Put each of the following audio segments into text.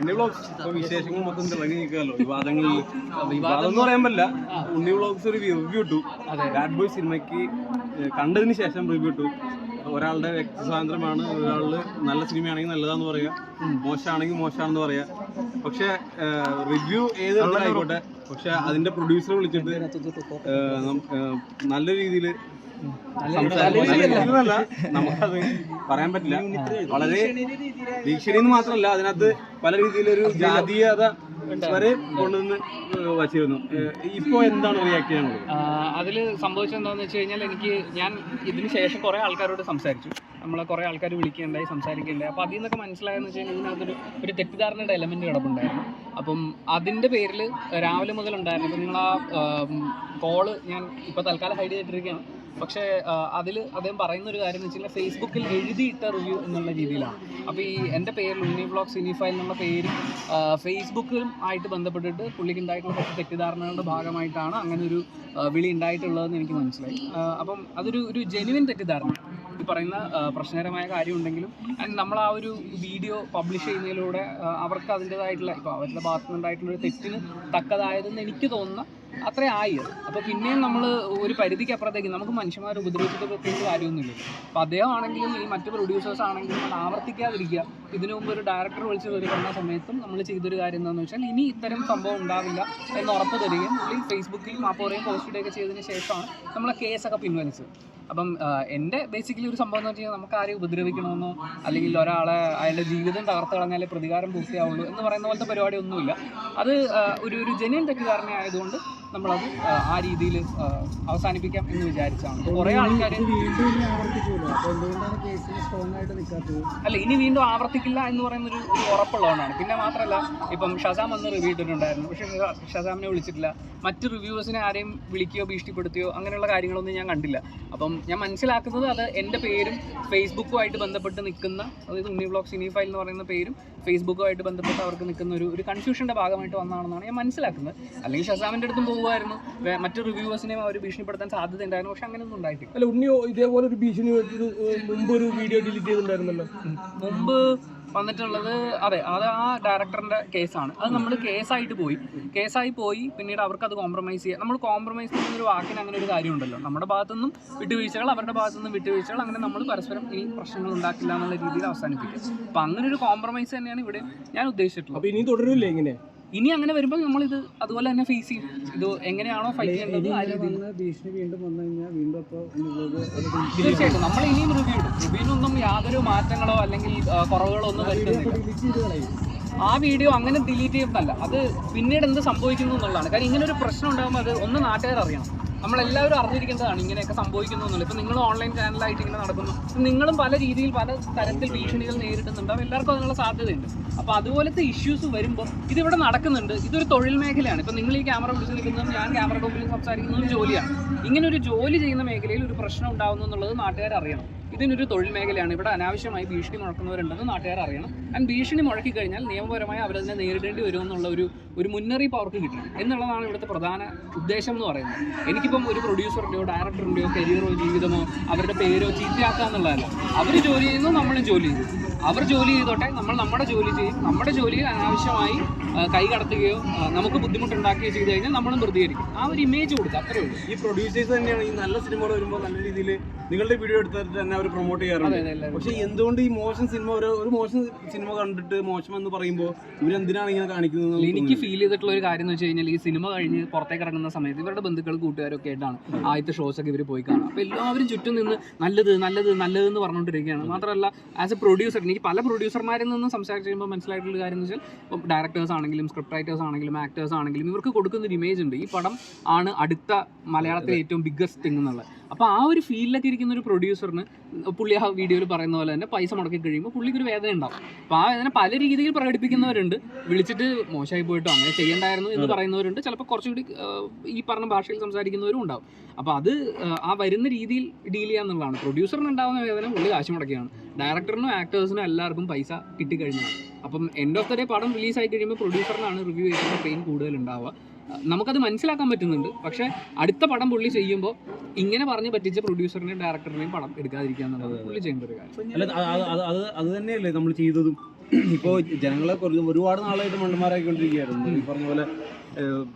ഉണ്ണി vlogs ഇപ്പൊ വിശേഷങ്ങൾ മൊത്തം തിളങ്ങി നിൽക്കുകയല്ലോ വിവാദങ്ങളിൽ വിവാദം എന്ന് പറയാൻ പറ്റില്ല. ഉണ്ണി വ്ളോഗ്സ് ഒരു റിവ്യൂ ഇട്ടു. ബാഡ് ബോയ് സിനിമയ്ക്ക് കണ്ടതിന് ശേഷം റിവ്യൂ ഇട്ടു. ഒരാളുടെ വ്യക്തി സ്വാതന്ത്ര്യമാണ്. ഒരാൾ നല്ല സിനിമയാണെങ്കിൽ നല്ലതാന്ന് പറയാ. മോശമാണെങ്കിൽ മോശമാണെന്ന് പറയാ. പക്ഷെ റിവ്യൂ ഏത് ആയിക്കോട്ടെ. പക്ഷെ അതിന്റെ പ്രൊഡ്യൂസർ വിളിച്ചിട്ട് നല്ല രീതിയിൽ നമുക്കത് പറയാൻ പറ്റില്ല. വളരെ ഭീഷണി എന്ന് മാത്രമല്ല അതിനകത്ത് പല രീതിയിലൊരു ജാതീയത വരെ കൊണ്ടുവന്ന് വച്ചിരുന്നു. ഇപ്പോ എന്താണ് റിയാക്ട് ചെയ്യുന്നത് അതിൽ സംഭവിച്ചത് എന്താണെന്ന് വെച്ച് കഴിഞ്ഞാൽ എനിക്ക് ഞാൻ ഇതിന് ശേഷം കുറെ ആൾക്കാരോട് സംസാരിച്ചു. നമ്മളെ കുറേ ആൾക്കാർ വിളിക്കുകയുണ്ടായി സംസാരിക്കുകയുണ്ടായി അപ്പോൾ അതിൽ നിന്നൊക്കെ മനസ്സിലായെന്ന് വെച്ച് കഴിഞ്ഞാൽ ഇതിനകത്തൊരു ഒരു തെറ്റിദ്ധാരണയുടെ എലമെന്റ് കിടപ്പുണ്ടായിരുന്നു. അപ്പം അതിന്റെ പേരിൽ രാവിലെ മുതൽ ഉണ്ടായിരുന്നു. അപ്പം നിങ്ങൾ ആ കോൾ ഞാൻ ഇപ്പോൾ തൽക്കാലം ഹൈഡ് ചെയ്തിട്ടിരിക്കുകയാണ്. പക്ഷേ അതിൽ അദ്ദേഹം പറയുന്ന ഒരു കാര്യം എന്ന് വെച്ചാൽ ഫേസ്ബുക്കിൽ എഴുതിയിട്ട റിവ്യൂ എന്നുള്ള രീതിയിലാണ്. അപ്പോൾ ഈ എന്റെ പേരിൽ ഉണ്ണി ബ്ലോഗ് സിനിഫൈൽ എന്നുള്ള പേര് ഫേസ്ബുക്കിലും ആയിട്ട് ബന്ധപ്പെട്ടിട്ട് പുള്ളിക്ക് ഉണ്ടായിട്ടുള്ള കുറച്ച് തെറ്റിദ്ധാരണകളുടെ ഭാഗമായിട്ടാണ് അങ്ങനെ ഒരു വിളി ഉണ്ടായിട്ടുള്ളതെന്ന് എനിക്ക് മനസ്സിലായി. അപ്പം അതൊരു ഒരു ജെനുവിൻ തെറ്റിദ്ധാരണ. ഈ പറയുന്ന പ്രശ്നകരമായ കാര്യമുണ്ടെങ്കിലും ആൻഡ് നമ്മൾ ആ ഒരു വീഡിയോ പബ്ലിഷ് ചെയ്യുന്നതിലൂടെ അവർക്ക് അതിന്റെതായിട്ടുള്ള ഇപ്പോൾ അവരുടെ ഭാഗത്തുനിന്നുണ്ടായിട്ടുള്ള ഒരു തെറ്റിന് തക്കതായതെന്ന് എനിക്ക് തോന്നുന്ന അത്രേ ആയി. അപ്പോൾ പിന്നെയും നമ്മൾ ഒരു പരിധിക്ക് അപ്പുറത്തേക്ക് നമുക്ക് മനുഷ്യന്മാരെ ഉപദ്രവിച്ചിട്ട് പ്രത്യേകിച്ച് കാര്യമൊന്നുമില്ല. അപ്പോൾ അദ്ദേഹം ആണെങ്കിലും ഈ മറ്റു പ്രൊഡ്യൂസേഴ്സ് ആണെങ്കിലും അത് ആവർത്തിക്കാതിരിക്കുക. ഇതിനു മുമ്പ് ഒരു ഡയറക്ടർ വിളിച്ച് കയറി സമയത്തും നമ്മൾ ചെയ്തൊരു കാര്യം എന്താണെന്ന് വെച്ചാൽ ഇനി ഇത്തരം സംഭവം ഉണ്ടാവില്ല എന്ന് ഉറപ്പ് തരികയും പുള്ളി ഫേസ്ബുക്കിൽ മാപ്പോറയും പോസ്റ്റ് ഇടുകയൊക്കെ ചെയ്തതിന് ശേഷമാണ് നമ്മളെ കേസൊക്കെ പിൻവലിച്ചത്. അപ്പം ആ, എന്റെ ബേസിക്കലി ഒരു സംഭവം എന്ന് വെച്ച് കഴിഞ്ഞാൽ നമുക്ക് ആരെയും ഉപദ്രവിക്കണമെന്നോ അല്ലെങ്കിൽ ഒരാളെ അയാളുടെ ജീവിതം തകർത്ത് കളഞ്ഞാലേ പ്രതികാരം പൂർത്തിയാവുള്ളൂ എന്ന് പറയുന്ന പോലത്തെ പരിപാടി ഒന്നുമില്ല അത് ഒരു ഒരു ജെന്യൻ തെറ്റിദ്ധാരണ ആയതുകൊണ്ട് നമ്മളത് ആ, രീതിയിൽ അവസാനിപ്പിക്കാം എന്ന് വിചാരിച്ചാണ്. കുറേ ആൾക്കാർ അല്ല ഇനി വീണ്ടും ആവർത്തിക്കില്ല എന്ന് പറയുന്ന ഒരു ഉറപ്പുള്ളതുകൊണ്ടാണ്. പിന്നെ മാത്രമല്ല ഇപ്പം ഷസാം വന്ന് റിവ്യൂ ഇട്ടിട്ടുണ്ടായിരുന്നു. പക്ഷെ ഷസാമിനെ വിളിച്ചിട്ടില്ല. മറ്റ് റിവ്യൂവേഴ്സിനെ ആരെയും വിളിക്കുകയോ ഭീഷണിപ്പെടുത്തിയോ അങ്ങനെയുള്ള കാര്യങ്ങളൊന്നും ഞാൻ കണ്ടില്ല. അപ്പം ഞാൻ മനസ്സിലാക്കുന്നത് അത് എന്റെ പേരും ഫേസ്ബുക്കുമായിട്ട് ബന്ധപ്പെട്ട് നിൽക്കുന്ന അതായത് ഉണ്ണി ബ്ലോഗ് സിനി ഫൈൽ എന്ന് പറയുന്ന പേരും ഫേസ്ബുക്കുമായിട്ട് ബന്ധപ്പെട്ട് അവർക്ക് നിൽക്കുന്ന ഒരു ഒരു കൺഫ്യൂഷന്റെ ഭാഗമായിട്ട് വന്നതാണെന്നാണ് ഞാൻ മനസ്സിലാക്കുന്നത്. അല്ലെങ്കിൽ ഷസാമിന്റെ അടുത്തും പോകുമായിരുന്നു മറ്റു റിവ്യൂവേഴ്സിനെയും അവർ ഭീഷണിപ്പെടുത്താൻ സാധ്യത ഉണ്ടായിരുന്നു പക്ഷെ അങ്ങനെയൊന്നും ഉണ്ടായിട്ടില്ല. അല്ല ഉണ്ണിയോ ഇതേപോലെ ഒരു ഭീഷണി മുമ്പ് ഒരു വീഡിയോ ഡിലീറ്റ് ചെയ്തിട്ടുണ്ടായിരുന്നല്ലോ? മുമ്പ് വന്നിട്ടുള്ളത് അതെ അത് ആ ഡയറക്ടറിന്റെ കേസാണ് അത് നമ്മൾ കേസായിട്ട് പോയി. കേസായി പോയി പിന്നീട് അവർക്ക് അത് കോംപ്രമൈസ് ചെയ്യുക നമ്മൾ കോംപ്രമൈസ് ചെയ്യുന്ന ഒരു വാക്കിന് അങ്ങനെ ഒരു കാര്യമുണ്ടല്ലോ. നമ്മുടെ ഭാഗത്തുനിന്നും വിട്ടുവീഴ്ചകൾ അവരുടെ ഭാഗത്തുനിന്നും വിട്ടുവീഴ്ചകൾ അങ്ങനെ നമ്മൾ പരസ്പരം ഈ പ്രശ്നങ്ങൾ ഉണ്ടാക്കില്ല എന്നുള്ള രീതിയിൽ അവസാനിപ്പിക്കും. അപ്പം അങ്ങനെ ഒരു കോംപ്രമൈസ് തന്നെയാണ് ഇവിടെ ഞാൻ ഉദ്ദേശിച്ചിട്ടുള്ളത്. അപ്പൊ ഇനി തുടരില്ലേ ഇങ്ങനെ? ഇനി അങ്ങനെ വരുമ്പോൾ നമ്മൾ ഇത് അതുപോലെ തന്നെ ഫേസ് ചെയ്യും. ഇത് എങ്ങനെയാണോ ഫൈറ്റ് ചെയ്യേണ്ടത് ആ രീതിയിൽ തീർച്ചയായിട്ടും. നമ്മൾ ഇനിയും റിവ്യൂ ഇടും റിവ്യൂവിനൊന്നും യാതൊരു മാറ്റങ്ങളോ അല്ലെങ്കിൽ കുറവുകളോ ഒന്നും വരുത്തുന്നില്ല. ആ വീഡിയോ അങ്ങനെ ഡിലീറ്റ് ചെയ്യുന്നതല്ല. അത് പിന്നീട് എന്ത് സംഭവിക്കുന്നു എന്നുള്ളതാണ്. കാര്യം ഇങ്ങനെ ഒരു പ്രശ്നം ഉണ്ടാകുമ്പോൾ അത് ഒന്ന് നാട്ടുകാർ അറിയണം നമ്മളെല്ലാവരും അറിഞ്ഞിരിക്കേണ്ടതാണ് ഇങ്ങനെയൊക്കെ സംഭവിക്കുന്നു എന്നുള്ളത് ഇപ്പം നിങ്ങൾ ഓൺലൈൻ ചാനലായിട്ട് ഇങ്ങനെ നടക്കുന്നു. നിങ്ങളും പല രീതിയിൽ പല തരത്തിൽ ഭീഷണികൾ നേരിടുന്നുണ്ടാവും എല്ലാവർക്കും അതിനുള്ള സാധ്യതയുണ്ട്. അപ്പോൾ അതുപോലത്തെ ഇഷ്യൂസ് വരുമ്പോൾ ഇതിവിടെ നടക്കുന്നുണ്ട്. ഇതൊരു തൊഴിൽ മേഖലയാണ്. ഇപ്പം നിങ്ങൾ ഈ ക്യാമറ പിടിച്ച് നിൽക്കുന്നതും ഞാൻ ക്യാമറയുടെ മുമ്പിൽ സംസാരിക്കുന്നതും ജോലിയാണ്. ഇങ്ങനെ ഒരു ജോലി ചെയ്യുന്ന മേഖലയിൽ ഒരു പ്രശ്നം ഉണ്ടാകുന്നു എന്നുള്ളത് നാട്ടുകാർ അറിയണം. ഇതിനൊരു തൊഴിൽ മേഖലയാണ്. ഇവിടെ അനാവശ്യമായി ഭീഷണി മുഴക്കുന്നവരുണ്ടെന്ന് നാട്ടുകാർ അറിയണം. ആൻഡ് ഭീഷണി മുഴക്കി കഴിഞ്ഞാൽ നിയമപരമായി അവരതിനെ നേരിടേണ്ടി വരുമെന്നുള്ള ഒരു ഒരു മുന്നറിയിപ്പ് അവർക്ക് കിട്ടണം. എന്നുള്ളതാണ് ഇവിടുത്തെ പ്രധാന ഉദ്ദേശം എന്ന് പറയുന്നത്. എനിക്കിപ്പം ഒരു പ്രൊഡ്യൂസറിന്റെയോ ഡയറക്ടറിന്റെയോ കരിയറോ ജീവിതമോ അവരുടെ പേരോ ചീത്തയാക്കുക എന്നുള്ളതല്ല അവർ ജോലി ചെയ്യുന്നു നമ്മളും ജോലി ചെയ്യുന്നു. അവർ ജോലി ചെയ്തോട്ടെ നമ്മൾ നമ്മുടെ ജോലി ചെയ്യും. നമ്മുടെ ജോലി അനാവശ്യമായി കൈ കടത്തുകയോ നമുക്ക് ബുദ്ധിമുട്ടുണ്ടാക്കുകയോ ചെയ്തു കഴിഞ്ഞാൽ നമ്മളും പ്രതികരിക്കും. ആ ഒരു ഇമേജ് കൊടുക്കുക അത്രേ ഉള്ളൂ. ഈ പ്രൊഡ്യൂസേഴ്സ് തന്നെയാണ് ഈ നല്ല സിനിമകൾ വരുമ്പോൾ നല്ല രീതിയിൽ നിങ്ങളുടെ വീഡിയോ എടുത്തിട്ട് തന്നെ അവർ പ്രൊമോട്ട് ചെയ്യാറുണ്ട്. പക്ഷെ എന്തുകൊണ്ട് ഈ മോശം സിനിമ ഒരു ഒരു മോശം സിനിമ കണ്ടിട്ട് മോശം എന്ന് പറയുമ്പോൾ ഇവരെന്തിനാണ് ഇങ്ങനെ കാണിക്കുന്നത് എനിക്ക് ഫീൽ ചെയ്തിട്ടുള്ള ഒരു കാര്യം എന്ന് വെച്ച് കഴിഞ്ഞാൽ ഈ സിനിമ കഴിഞ്ഞ് പുറത്തേക്ക് ഇറങ്ങുന്ന സമയത്ത് ഇവരുടെ ബന്ധുക്കൾ കൂട്ടുകാരൊക്കെ ആയിട്ടാണ് ആദ്യത്തെ ഷോസ് ഒക്കെ ഇവർ പോയി കാണാം അപ്പോൾ എല്ലാവരും ചുറ്റും നിന്ന് നല്ലത് നല്ലത് നല്ലത് എന്ന് പറഞ്ഞുകൊണ്ടിരിക്കുകയാണ്. മാത്രമല്ല ആസ് എ പ്രൊഡ്യൂസർ എനിക്ക് പല പ്രൊഡ്യൂസർമാരിൽ നിന്നും സംസാരിച്ച് കഴിയുമ്പോൾ മനസ്സിലായിട്ടുള്ള കാര്യം എന്ന് വെച്ചാൽ ഡയറക്ടേഴ്സ് ആണെങ്കിലും സ്ക്രിപ്റ്റ് റൈറ്റേഴ്സ് ആണെങ്കിലും ആക്ടേഴ്സ് ആണെങ്കിലും ഇവർക്ക് കൊടുക്കുന്ന ഒരു ഇമേജ് ഉണ്ട്. ഈ പടം ആണ് അടുത്ത മലയാളത്തിലെ ഏറ്റവും ബിഗ്ഗസ്റ്റ് തിങ് എന്നുള്ളത്. അപ്പോൾ ആ ഒരു ഫീൽഡിലൊക്കെ ഇരിക്കുന്ന ഒരു പ്രൊഡ്യൂസറിന് പുള്ളി ആ വീഡിയോയിൽ പറയുന്ന പോലെ തന്നെ പൈസ മുടക്കി കഴിയുമ്പോൾ പുള്ളിക്ക് ഒരു വേദന ഉണ്ടാവും. അപ്പോൾ ആ വേദന പല രീതിയിൽ പ്രകടിപ്പിക്കുന്നവരുണ്ട്. വിളിച്ചിട്ട് മോശമായി പോയിട്ടോ അങ്ങനെ ചെയ്യണ്ടായിരുന്നു എന്ന് പറയുന്നവരുണ്ട്. ചിലപ്പോൾ കുറച്ചുകൂടി ഈ പറഞ്ഞ ഭാഷയിൽ സംസാരിക്കുന്നവരും ഉണ്ടാവും. അപ്പോൾ അത് ആ, വരുന്ന രീതിയിൽ ഡീൽ ചെയ്യാന്നുള്ളതാണ് പ്രൊഡ്യൂസറിന് ഉണ്ടാകുന്ന വേദന പുള്ളി കാശ് മുടക്കിയാണ് ഡയറക്ടറിനും ആക്ടേഴ്സിനും എല്ലാവർക്കും പൈസ കിട്ടിക്കഴിഞ്ഞാണ് അപ്പം എൻഡ് ഓഫ് ദ ഡേ പടം റിലീസായി കഴിയുമ്പോൾ പ്രൊഡ്യൂസറിനാണ് റിവ്യൂ ചെയ്യുന്ന പെയിൻ കൂടുതൽ ഉണ്ടാവുക. നമുക്കത് മനസ്സിലാക്കാൻ പറ്റുന്നുണ്ട്. പക്ഷെ അടുത്ത പടം പുള്ളി ചെയ്യുമ്പോൾ ഇങ്ങനെ പറഞ്ഞ് പറ്റിച്ച പ്രൊഡ്യൂസറിനെയും ഡയറക്ടറിനെയും പടം എടുക്കാതിരിക്കുക എന്നുള്ളത് പുള്ളി ചെയ്യേണ്ട ഒരു കാര്യം. അല്ല അത് അത് തന്നെയല്ലേ നമ്മൾ ചെയ്തതും. ഇപ്പോൾ ജനങ്ങളെ കുറച്ച് ഒരുപാട് നാളായിട്ട് മണ്ടന്മാരാക്കിക്കൊണ്ടിരിക്കുകയായിരുന്നു. ഈ പറഞ്ഞ പോലെ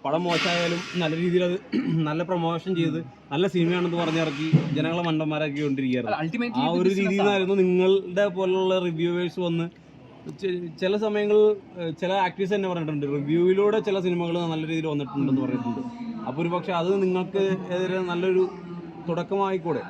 പടം മോശമായാലും നല്ല രീതിയിൽ അത് നല്ല പ്രൊമോഷൻ ചെയ്ത് നല്ല സിനിമയാണെന്ന് പറഞ്ഞിറക്കി ജനങ്ങളെ മണ്ടന്മാരാക്കി കൊണ്ടിരിക്കുകയായിരുന്നു ആ അൾട്ടിമേറ്റ്ലി ഒരു രീതിയിൽ നിന്നായിരുന്നു നിങ്ങളുടെ പോലുള്ള റിവ്യൂവേഴ്സ് വന്ന് ചില സമയങ്ങളിൽ ചില ആക്ടേഴ്സ് തന്നെ പറഞ്ഞിട്ടുണ്ട്. റിവ്യൂവിലൂടെ ചില സിനിമകൾ നല്ല രീതിയിൽ വന്നിട്ടുണ്ടെന്ന് പറഞ്ഞിട്ടുണ്ട്. അപ്പോൾ ഒരു പക്ഷേ അത് നിങ്ങൾക്ക് എതിരെ നല്ലൊരു തുടക്കമായിക്കൂടെ?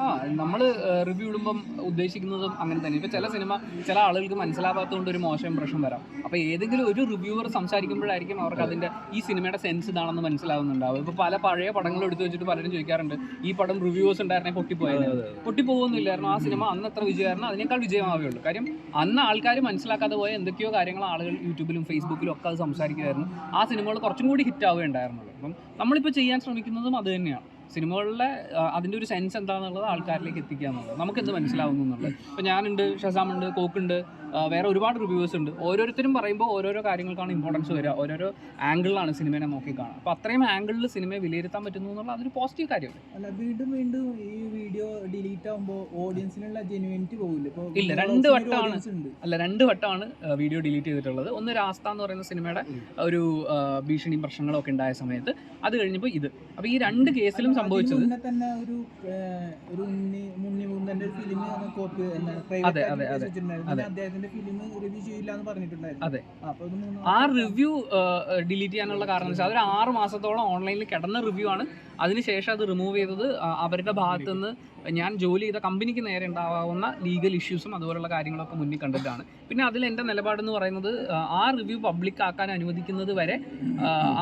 ആ നമ്മൾ റിവ്യൂ ഇടുമ്പം ഉദ്ദേശിക്കുന്നതും അങ്ങനെ തന്നെ. ഇപ്പോൾ ചില സിനിമ ചില ആളുകൾക്ക് മനസ്സിലാവാത്തതുകൊണ്ട് ഒരു മോശം ഇംപ്രഷൻ വരാം. അപ്പോൾ ഏതെങ്കിലും ഒരു റിവ്യൂവർ സംസാരിക്കുമ്പോഴായിരിക്കും അവർക്ക് അതിന്റെ ഈ സിനിമയുടെ സെൻസ് ഇതാണെന്ന് മനസ്സിലാവുന്നുണ്ടാവും ഇപ്പോൾ പല പഴയ പടങ്ങൾ എടുത്തു വെച്ചിട്ട് പലരും ചോദിക്കാറുണ്ട് ഈ പടം റിവ്യൂവേഴ്സ് ഉണ്ടായിരുന്നെ പൊട്ടിപ്പോയത് പൊട്ടിപ്പോകുന്നില്ലായിരുന്നു ആ സിനിമ അന്ന് എത്ര വിജയമായിരുന്നു. അതിനേക്കാൾ വിജയമാവുകയുള്ളൂ കാര്യം അന്ന് ആൾക്കാർ മനസ്സിലാക്കാതെ പോയ എന്തൊക്കെയോ കാര്യങ്ങൾ ആളുകൾ യൂട്യൂബിലും ഫേസ്ബുക്കിലും ഒക്കെ അത് സംസാരിക്കുമായിരുന്നു. ആ സിനിമകൾ കുറച്ചും കൂടി ഹിറ്റ് ആവുകയുണ്ടായിരുന്നുള്ളൂ. അപ്പം നമ്മളിപ്പോൾ ചെയ്യാൻ ശ്രമിക്കുന്നതും അത് തന്നെയാണ്. സിനിമകളിലെ ആ, അതിന്റെ ഒരു സെൻസ് എന്താണെന്നുള്ളത് ആൾക്കാരിലേക്ക് എത്തിക്കുക എന്നുള്ളത് നമുക്കെന്ത് മനസ്സിലാവുന്നു എന്നുള്ളത്. ഇപ്പോൾ ഞാനുണ്ട് ഷസാമുണ്ട് കോക്കുണ്ട് വേറെ ഒരുപാട് റിവ്യൂവേഴ്സ് ഉണ്ട്. ഓരോരുത്തരും പറയുമ്പോൾ ഓരോരോ കാര്യങ്ങൾക്കാണ് ഇമ്പോർട്ടൻസ് വരിക. ഓരോരോ ആംഗിളിലാണ് സിനിമയെ നോക്കി കാണുക. അപ്പോൾ അത്രയും ആംഗിളിൽ സിനിമയെ വിലയിരുത്താൻ പറ്റുന്നു എന്നുള്ള അതൊരു പോസിറ്റീവ് കാര്യമല്ലേ? അല്ല വീണ്ടും വീണ്ടും ഈ വീഡിയോ ഡിലീറ്റ് ആകുമ്പോൾ ഓഡിയൻസിനുള്ള ജെനുവിനിറ്റി പോകില്ല ഇല്ല, രണ്ട് വട്ടമാണ്. അല്ല രണ്ട് വട്ടമാണ് വീഡിയോ ഡിലീറ്റ് ചെയ്തിട്ടുള്ളത്. ഒന്ന് രാസ്ത എന്ന് പറയുന്ന സിനിമയുടെ ഒരു ഭീഷണി പ്രശ്നങ്ങളൊക്കെ ഉണ്ടായ സമയത്ത് അത് കഴിഞ്ഞപ്പോൾ ഇത്. അപ്പോൾ ഈ രണ്ട് കേസിലും സംഭവിച്ചത് തന്നെ ഒരു ഏഹ്, ഒരു ഉണ്ണി മുന്നി മുന്തന്റെ ഫിലിം കോപ്പി എന്താണ് അതെ, അതെ, അതെ. അതെ. അതെ. ആ റിവ്യൂ ഡിലീറ്റ് ചെയ്യാനുള്ള കാരണം വെച്ചാൽ അതൊരു ആറ് മാസത്തോളം ഓൺലൈനിൽ കിടന്ന റിവ്യൂ ആണ് അതിനുശേഷം അത് റിമൂവ് ചെയ്തത് അവരുടെ ഭാഗത്തു നിന്ന് ഞാൻ ജോലി ചെയ്ത കമ്പനിക്ക് നേരെ ഉണ്ടാവാവുന്ന ലീഗൽ ഇഷ്യൂസും അതുപോലുള്ള കാര്യങ്ങളൊക്കെ മുന്നിൽ കണ്ടിട്ടാണ്. പിന്നെ അതിൽ എന്റെ നിലപാടെന്ന് പറയുന്നത് ആ, റിവ്യൂ പബ്ലിക് ആക്കാൻ അനുവദിക്കുന്നത് വരെ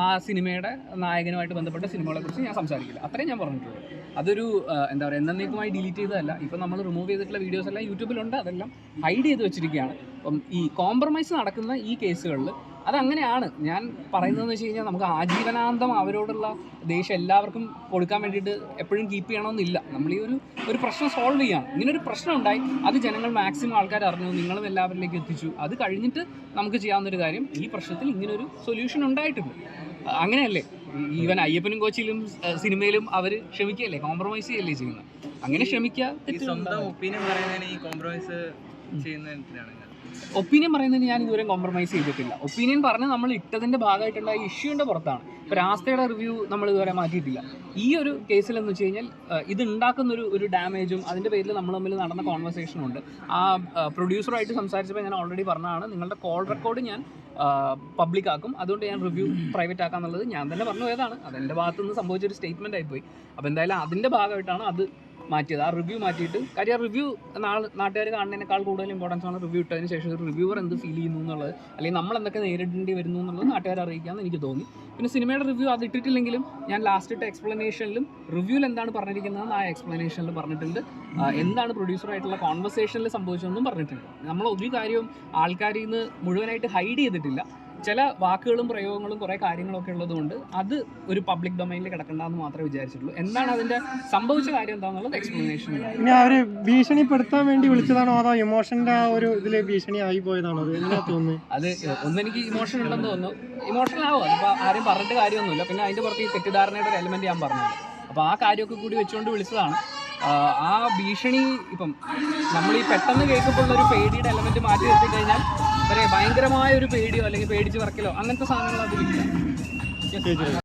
ആ സിനിമയുടെ നായകനുമായിട്ട് ബന്ധപ്പെട്ട സിനിമകളെക്കുറിച്ച് ഞാൻ സംസാരിക്കില്ല. അത്രയും ഞാൻ പറഞ്ഞിട്ടുള്ളൂ. അതൊരു എന്താ പറയുക എന്നേക്കുമായി ഡിലീറ്റ് ചെയ്തതല്ല. ഇപ്പം നമ്മൾ റിമൂവ് ചെയ്തിട്ടുള്ള വീഡിയോസ് എല്ലാം യൂട്യൂബിലുണ്ട് അതെല്ലാം ഹൈഡ് ചെയ്ത് വെച്ചിരിക്കുകയാണ്. അപ്പം ഈ കോംപ്രമൈസ് നടക്കുന്ന ഈ കേസുകളിൽ അതങ്ങനെയാണ്. ഞാൻ പറയുന്നതെന്ന് വെച്ച് കഴിഞ്ഞാൽ നമുക്ക് ആജീവനാന്തം അവരോടുള്ള ദേഷ്യം എല്ലാവർക്കും കൊടുക്കാൻ വേണ്ടിയിട്ട് എപ്പോഴും കീപ്പ് ചെയ്യണമെന്നില്ല. നമ്മൾ ഈ ഒരു ഒരു പ്രശ്നം സോൾവ് ചെയ്യണം. ഇങ്ങനെ ഒരു പ്രശ്നം ഉണ്ടായി അത് ജനങ്ങൾ മാക്സിമം ആൾക്കാർ അറിഞ്ഞു നിങ്ങളും എല്ലാവരിലേക്ക് എത്തിച്ചു. അത് കഴിഞ്ഞിട്ട് നമുക്ക് ചെയ്യാവുന്നൊരു കാര്യം ഈ പ്രശ്നത്തിൽ ഇങ്ങനൊരു സൊല്യൂഷൻ ഉണ്ടായിട്ടുണ്ട്. അങ്ങനെയല്ലേ? ഈവൻ അയ്യപ്പനും കോച്ചിലും സിനിമയിലും അവർ ക്ഷമിക്കുകയല്ലേ? കോംപ്രമൈസ് ചെയ്യല്ലേ ചെയ്യുന്നത്? അങ്ങനെ ക്ഷമിക്കുക സ്വന്തം ഒപ്പീനിയൻ പറയുന്നതിന് ഈ കോംപ്രമൈസ് ചെയ്യുന്നതിനാണ് ഒപ്പീനിയൻ പറയുന്നതിന് ഞാൻ ഇതുവരെ കോംപ്രമൈസ് ചെയ്തിട്ടില്ല. ഒപ്പീനിയൻ പറഞ്ഞ് നമ്മൾ ഇട്ടതിന്റെ ഭാഗമായിട്ടുള്ള ഈ ഇഷ്യൂവിന്റെ പുറത്താണ്. ഇപ്പോൾ രാസ്തയുടെ റിവ്യൂ നമ്മൾ ഇതുവരെ മാറ്റിയിട്ടില്ല. ഈ ഒരു കേസിൽ എന്ന് വെച്ച് കഴിഞ്ഞാൽ ഇത് ഉണ്ടാക്കുന്ന ഒരു ഡാമേജും അതിന്റെ പേരിൽ നമ്മൾ തമ്മിൽ നടന്ന കോൺവെർസേഷനും ഉണ്ട്. ആ പ്രൊഡ്യൂസറുമായിട്ട് സംസാരിച്ചപ്പോൾ ഞാൻ ഓൾറെഡി പറഞ്ഞതാണ് നിങ്ങളുടെ കോൾ റെക്കോർഡ് ഞാൻ പബ്ലിക് ആക്കും. അതുകൊണ്ട് ഞാൻ റിവ്യൂ പ്രൈവറ്റ് ആക്കാന്നുള്ളത് ഞാൻ തന്നെ പറഞ്ഞു പോയതാണ്. അതെന്റെ ഭാഗത്തുനിന്ന് സംഭവിച്ചൊരു സ്റ്റേറ്റ്മെന്റ് ആയിപ്പോയി. അപ്പോൾ എന്തായാലും അതിന്റെ ഭാഗമായിട്ടാണ് അത് മാറ്റിയത്. ആ റിവ്യൂ മാറ്റിയിട്ട് കാര്യം റിവ്യൂ നാട്ടുകാർ കാണുന്നതിനേക്കാൾ കൂടുതൽ ഇമ്പോർട്ടൻസ് ആണ് റിവ്യൂ ഇട്ടതിന് ശേഷം ഒരു റിവ്യൂവർ എന്ത് ഫീൽ ചെയ്യുന്നു എന്നുള്ളത് അല്ലെങ്കിൽ നമ്മൾ എന്തൊക്കെ നേരിടേണ്ടി വരുന്നു എന്നുള്ളത് നാട്ടുകാരെ അറിയിക്കാമെന്ന് എനിക്ക് തോന്നി. പിന്നെ സിനിമയുടെ റിവ്യൂ അത് ഇട്ടിട്ടില്ലെങ്കിലും ഞാൻ ലാസ്റ്റ് ഇട്ട എക്സ്പ്ലനേഷനിലും റിവ്യൂവിൽ എന്താണ് പറഞ്ഞിരിക്കുന്നതെന്ന് ആ എക്സ്പ്ലനേഷനിൽ പറഞ്ഞിട്ടുണ്ട്. എന്താണ് പ്രൊഡ്യൂസറായിട്ടുള്ള കോൺവെർസേഷനിൽ സംഭവിച്ചതെന്നും പറഞ്ഞിട്ടുണ്ട്. നമ്മൾ ഒരു കാര്യവും ആൾക്കാരിൽ നിന്ന് മുഴുവനായിട്ട് ഹൈഡ് ചെയ്തിട്ടില്ല. ചില വാക്കുകളും പ്രയോഗങ്ങളും കുറേ കാര്യങ്ങളൊക്കെ ഉള്ളതുകൊണ്ട് അത് ഒരു പബ്ലിക് ഡൊമൈനിൽ കിടക്കണ്ടെന്ന് മാത്രമേ വിചാരിച്ചിട്ടുള്ളൂ. എന്താണ് അതിന്റെ സംഭവിച്ച കാര്യം എന്താണെന്നുള്ളത് എക്സ്പ്ലനേഷൻ പിന്നെ അവർ ഭീഷണിപ്പെടുത്താൻ വേണ്ടി വിളിച്ചതാണോ അതോ ഇമോഷന്റെ ആ ഒരു ഇതിലെ ഭീഷണി ആയി പോയതാണോ? അത് എങ്ങനെയാ തോന്നുന്നത് അത് ഒന്നെനിക്ക് ഇമോഷൻ ഉണ്ടെന്ന് തോന്നുന്നു. ഇമോഷണൽ ആവും. അതിപ്പോൾ ആരും പറഞ്ഞിട്ട് കാര്യമൊന്നുമില്ല. പിന്നെ അതിന്റെ പുറത്ത് ഈ തെറ്റിദ്ധാരണയുടെ ഒരു എലമെന്റ് ഞാൻ പറഞ്ഞത്. അപ്പോൾ ആ കാര്യമൊക്കെ കൂടി വെച്ചുകൊണ്ട് വിളിച്ചതാണ്. ആ, ഭീഷണി ഇപ്പം നമ്മൾ ഈ പെട്ടെന്ന് കേൾക്കുമ്പോൾ ഒരു പേടിയുടെ എലമെന്റ് മാറ്റി നിർത്തി കഴിഞ്ഞാൽ ഭയങ്കരമായ ഒരു പേടിയോ അല്ലെങ്കിൽ പേടിച്ച് വിറക്കലോ അങ്ങനത്തെ സാധനങ്ങൾ അതിലില്ല.